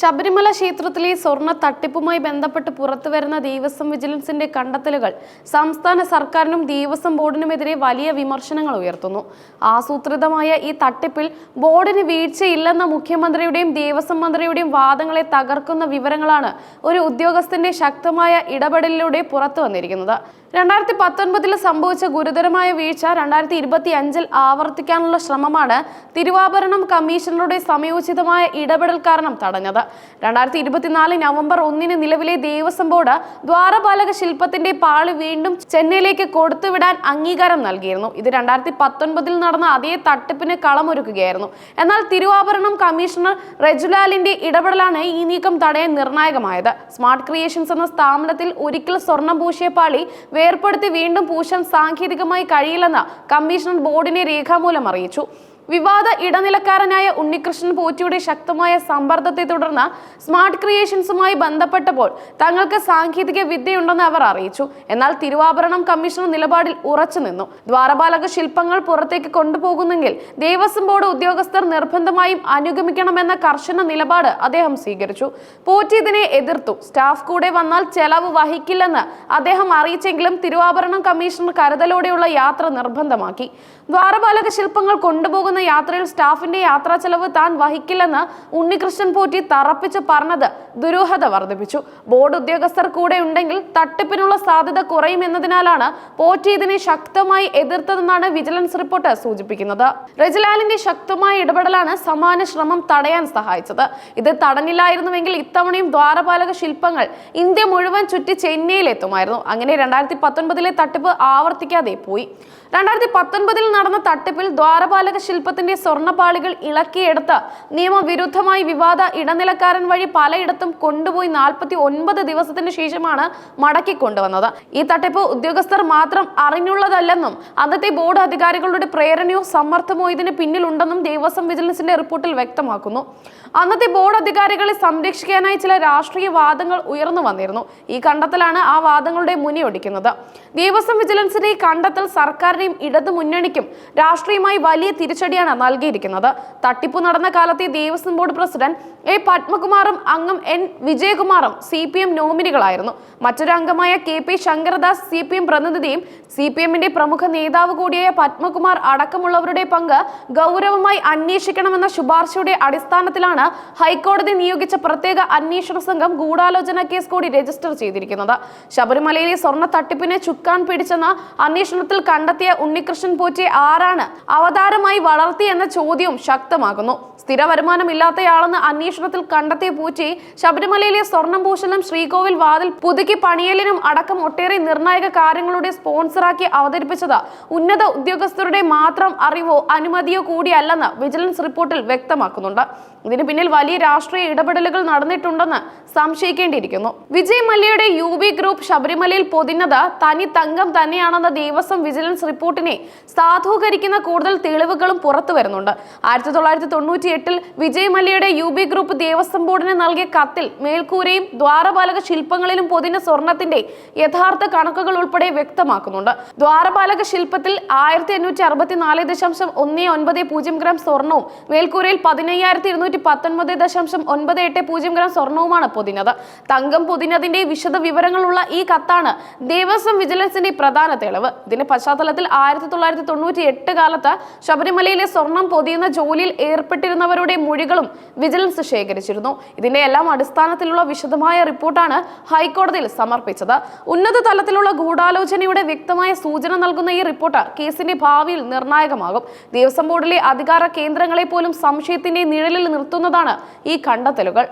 ശബരിമല ക്ഷേത്രത്തിലെ സ്വർണ തട്ടിപ്പുമായി ബന്ധപ്പെട്ട് പുറത്തുവരുന്ന ദേവസ്വം വിജിലൻസിന്റെ കണ്ടെത്തലുകൾ സംസ്ഥാന സർക്കാരിനും ദേവസ്വം ബോർഡിനുമെതിരെ വലിയ വിമർശനങ്ങൾ ഉയർത്തുന്നു. ആസൂത്രിതമായ ഈ തട്ടിപ്പിൽ ബോർഡിന് വീഴ്ചയില്ലെന്ന മുഖ്യമന്ത്രിയുടെയും ദേവസ്വം മന്ത്രിയുടെയും വാദങ്ങളെ തകർക്കുന്ന വിവരങ്ങളാണ് ഒരു ഉദ്യോഗസ്ഥന്റെ ശക്തമായ ഇടപെടലിലൂടെ പുറത്തു വന്നിരിക്കുന്നത്. രണ്ടായിരത്തി പത്തൊൻപതിൽ സംഭവിച്ച ഗുരുതരമായ വീഴ്ച രണ്ടായിരത്തി ഇരുപത്തി അഞ്ചിൽ ആവർത്തിക്കാനുള്ള ശ്രമമാണ് തിരുവാഭരണം കമ്മീഷണറുടെ സമയോചിതമായ ഇടപെടൽ കാരണം തടഞ്ഞത്. രണ്ടായിരത്തി ഇരുപത്തിനാല് നവംബർ ഒന്നിന് നിലവിലെ ദേവസ്വം ബോർഡ് ദ്വാരപാലക ശില്പത്തിന്റെ പാളി വീണ്ടും ചെന്നൈയിലേക്ക് കൊടുത്തുവിടാൻ അംഗീകാരം നൽകിയിരുന്നു. ഇത് രണ്ടായിരത്തി പത്തൊൻപതിൽ നടന്ന അതേ തട്ടിപ്പിന് കളമൊരുക്കുകയായിരുന്നു. എന്നാൽ തിരുവാഭരണം കമ്മീഷണർ റെജുലാലിന്റെ ഇടപെടലാണ് ഈ നീക്കം തടയാൻ നിർണായകമായത്. സ്മാർട്ട് ക്രിയേഷൻസ് എന്ന സ്ഥാപനത്തിൽ ഒരിക്കൽ സ്വർണം പൂശിയ പാളി വേർപ്പെടുത്തി വീണ്ടും പൂശാൻ സാങ്കേതികമായി കഴിയില്ലെന്ന് കമ്മീഷണർ ബോർഡിനെ രേഖാമൂലം അറിയിച്ചു. വിവാദ ഇടനിലക്കാരനായ ഉണ്ണികൃഷ്ണൻ പോറ്റിയുടെ ശക്തമായ സമ്മർദ്ദത്തെ തുടർന്ന് സ്മാർട്ട് ക്രിയേഷൻസുമായി ബന്ധപ്പെട്ടപ്പോൾ തങ്ങൾക്ക് സാങ്കേതിക വിദ്യയുണ്ടെന്ന് അവർ അറിയിച്ചു. എന്നാൽ തിരുവാഭരണം കമ്മീഷണർ നിലപാടിൽ ഉറച്ചു നിന്നു. ദ്വാരപാലക ശില്പങ്ങൾ പുറത്തേക്ക് കൊണ്ടുപോകുന്നെങ്കിൽ ദേവസ്വം ബോർഡ് ഉദ്യോഗസ്ഥർ നിർബന്ധമായും അനുഗമിക്കണമെന്ന കർശന നിലപാട് അദ്ദേഹം സ്വീകരിച്ചു. പോറ്റി ഇതിനെ എതിർത്തു. സ്റ്റാഫ് കൂടെ വന്നാൽ ചെലവ് വഹിക്കില്ലെന്ന് അദ്ദേഹം അറിയിച്ചെങ്കിലും തിരുവാഭരണം കമ്മീഷണർ കരുതലോടെയുള്ള യാത്ര നിർബന്ധമാക്കി. ദ്വാരപാലക ശില്പങ്ങൾ കൊണ്ടുപോകുന്ന യാത്രയിൽ സ്റ്റാഫിന്റെ യാത്രാ ചെലവ് താൻ വഹിക്കില്ലെന്ന് ഉണ്ണികൃഷ്ണൻ പോറ്റി തറപ്പിച്ച് പറഞ്ഞത് ദുരൂഹത വർദ്ധിപ്പിച്ചു. ബോർഡ് ഉദ്യോഗസ്ഥർ കൂടെ ഉണ്ടെങ്കിൽ തട്ടിപ്പിനുള്ള സാധ്യത കുറയുമെന്നതിനാലാണ് പോറ്റി ഇതിനെ ശക്തമായി എതിർത്തതെന്നാണ് വിജിലൻസ് റിപ്പോർട്ട് സൂചിപ്പിക്കുന്നത്. റെജിലാലിന്റെ ശക്തമായ ഇടപെടലാണ് സമാന ശ്രമം തടയാൻ സഹായിച്ചത്. ഇത് തടഞ്ഞില്ലായിരുന്നുവെങ്കിൽ ഇത്തവണയും ദ്വാരപാലക ശില്പങ്ങൾ ഇന്ത്യ മുഴുവൻ ചുറ്റി ചെന്നൈയിൽ എത്തുമായിരുന്നു അങ്ങനെ രണ്ടായിരത്തി പത്തൊൻപതിലെ തട്ടിപ്പ് ആവർത്തിക്കാതെ പോയി. രണ്ടായിരത്തി പത്തൊൻപതിൽ നടന്ന തട്ടിപ്പിൽ ദ്വാരപാലക ശില്പത്തിന്റെ സ്വർണപാളികൾ ഇളക്കിയെടുത്ത് നിയമവിരുദ്ധമായി വിവാദ ഇടനിലക്കാരൻ വഴി പലയിടത്തും കൊണ്ടുപോയി നാൽപ്പത്തി ഒൻപത് ദിവസത്തിന് ശേഷമാണ് മടക്കി കൊണ്ടുവന്നത്. ഈ തട്ടിപ്പ് ഉദ്യോഗസ്ഥർ മാത്രം അറിഞ്ഞുള്ളതല്ലെന്നും അന്നത്തെ ബോർഡ് അധികാരികളുടെ പ്രേരണയോ സമ്മർദ്ദമോ ഇതിന് പിന്നിലുണ്ടെന്നും ദേവസ്വം വിജിലൻസിന്റെ റിപ്പോർട്ടിൽ വ്യക്തമാക്കുന്നു. അന്നത്തെ ബോർഡ് അധികാരികളെ സംരക്ഷിക്കാനായി ചില രാഷ്ട്രീയ വാദങ്ങൾ ഉയർന്നു വന്നിരുന്നു. ഈ കണ്ടെത്തലാണ് ആ വാദങ്ങളുടെ മുനിയൊടിക്കുന്നത്. ദേവസ്വം വിജിലൻസിന്റെ ഈ കണ്ടെത്തൽ സർക്കാരിനെയും ഇടതു മുന്നണിക്കും രാഷ്ട്രീയമായി വലിയ തിരിച്ചടിയാണ് നൽകിയിരിക്കുന്നത്. തട്ടിപ്പ് നടന്ന കാലത്തെ ദേവസ്വം ബോർഡ് പ്രസിഡന്റ് എ പത്മകുമാറും അംഗം എൻ വിജയകുമാറും സി പി എം നോമിനികളായിരുന്നു. മറ്റൊരു അംഗമായ K P Sankaradas C P M പ്രതിനിധിയും C P എമ്മിന്റെ പ്രമുഖ നേതാവ് കൂടിയായ പത്മകുമാർ അടക്കമുള്ളവരുടെ പങ്ക് ഗൗരവമായി അന്വേഷിക്കണമെന്ന ശുപാർശയുടെ അടിസ്ഥാനത്തിലാണ് ഹൈക്കോടതി നിയോഗിച്ച പ്രത്യേക അന്വേഷണ സംഘം ഗൂഢാലോചന കേസ് കൂടി രജിസ്റ്റർ ചെയ്തിരിക്കുന്നത്. ശബരിമലയിലെ സ്വർണ തട്ടിപ്പിനെ ചുക്കാൻ പിടിച്ചെന്ന അന്വേഷണത്തിൽ കണ്ടെത്തിയ ഉണ്ണികൃഷ്ണൻ പോറ്റി ആരാണ് അവതാരമായി വളർത്തി എന്ന ചോദ്യവും ശക്തമാകുന്നു. സ്ഥിര വരുമാനമില്ലാത്തയാളെന്ന് അന്വേഷണത്തിൽ കണ്ടെത്തിയ പൂച്ചി ശബരിമലയിലെ സ്വർണം പൂശലും ശ്രീകോവിൽ വാതിൽ പുതുക്കി പണിയലിനും അടക്കം ഒട്ടേറെ നിർണായക കാര്യങ്ങളുടെ സ്പോൺസറാക്കി അവതരിപ്പിച്ചത് ഉന്നത ഉദ്യോഗസ്ഥരുടെ മാത്രം അറിവോ അനുമതിയോ കൂടിയല്ലെന്ന് വിജിലൻസ് റിപ്പോർട്ടിൽ വ്യക്തമാക്കുന്നുണ്ട്. ഇതിന് പിന്നിൽ വലിയ രാഷ്ട്രീയ ഇടപെടലുകൾ നടന്നിട്ടുണ്ടെന്ന് സംശയിക്കേണ്ടിയിരിക്കുന്നു. വിജയ് മല്യയുടെ യു ബി ഗ്രൂപ്പ് ശബരിമലയിൽ പൊതിഞ്ഞത് തനി തങ്കം തന്നെയാണെന്ന ദിവസം വിജിലൻസ് റിപ്പോർട്ടിനെ സാധൂകരിക്കുന്ന കൂടുതൽ തെളിവുകളും പുറത്തു വരുന്നുണ്ട്. ആയിരത്തി തൊള്ളായിരത്തി തൊണ്ണൂറ്റി എട്ടിൽ വിജയ് മല്യയുടെ യു ബി ഗ്രൂപ്പ് ദേവസ്വം ബോർഡിന് നൽകിയ കത്തിൽ മേൽക്കൂരയും ദ്വാരപാലക ശില്പങ്ങളിലും പൊതിഞ്ഞ സ്വർണത്തിന്റെ യഥാർത്ഥ കണക്കുകൾ ഉൾപ്പെടെ വ്യക്തമാക്കുന്നുണ്ട്. ദ്വാരപാലക ശില്പത്തിൽ ആയിരത്തി അറുപത്തിനാല് ദശാംശം ഒൻപത് പൂജ്യം ഗ്രാം സ്വർണവും മേൽക്കൂരയിൽ പതിനയ്യായിരത്തി ഇരുന്നൂറ്റി പത്തൊൻപത് ദശാംശം ഒൻപത് എട്ട് പൂജ്യം ഗ്രാം സ്വർണവുമാണ് പൊതിഞ്ഞത്. തങ്കം പൊതിഞ്ഞതിന്റെ വിശദ വിവരങ്ങളുള്ള ഈ കത്താണ് ദേവസ്വം വിജിലൻസിന്റെ പ്രധാന തെളിവ്. ഇതിന്റെ പശ്ചാത്തലത്തിൽ ആയിരത്തി തൊള്ളായിരത്തി തൊണ്ണൂറ്റി എട്ട് കാലത്ത് ശബരിമലയിലെ സ്വർണം പൊതിയുന്ന ജോലിയിൽ ഏർപ്പെട്ടിരുന്നവരുടെ മൊഴികളും വിജിലൻസ് ശേഖരിച്ചിരുന്നു. ഇതിന്റെ എല്ലാം അടിസ്ഥാനത്തിലുള്ള വിശദമായ റിപ്പോർട്ടാണ് ഹൈക്കോടതിയിൽ സമർപ്പിച്ചത്. ഉന്നത തലത്തിലുള്ള ഗൂഢാലോചനയുടെ വ്യക്തമായ സൂചന നൽകുന്ന ഈ റിപ്പോർട്ട് കേസിന്റെ ഭാവിയിൽ നിർണായകമാകും. ദേവസ്വം ബോർഡിലെ അധികാര കേന്ദ്രങ്ങളെ പോലും സംശയത്തിന്റെ നിഴലിൽ നിർത്തുന്നതാണ് ഈ കണ്ടെത്തലുകൾ.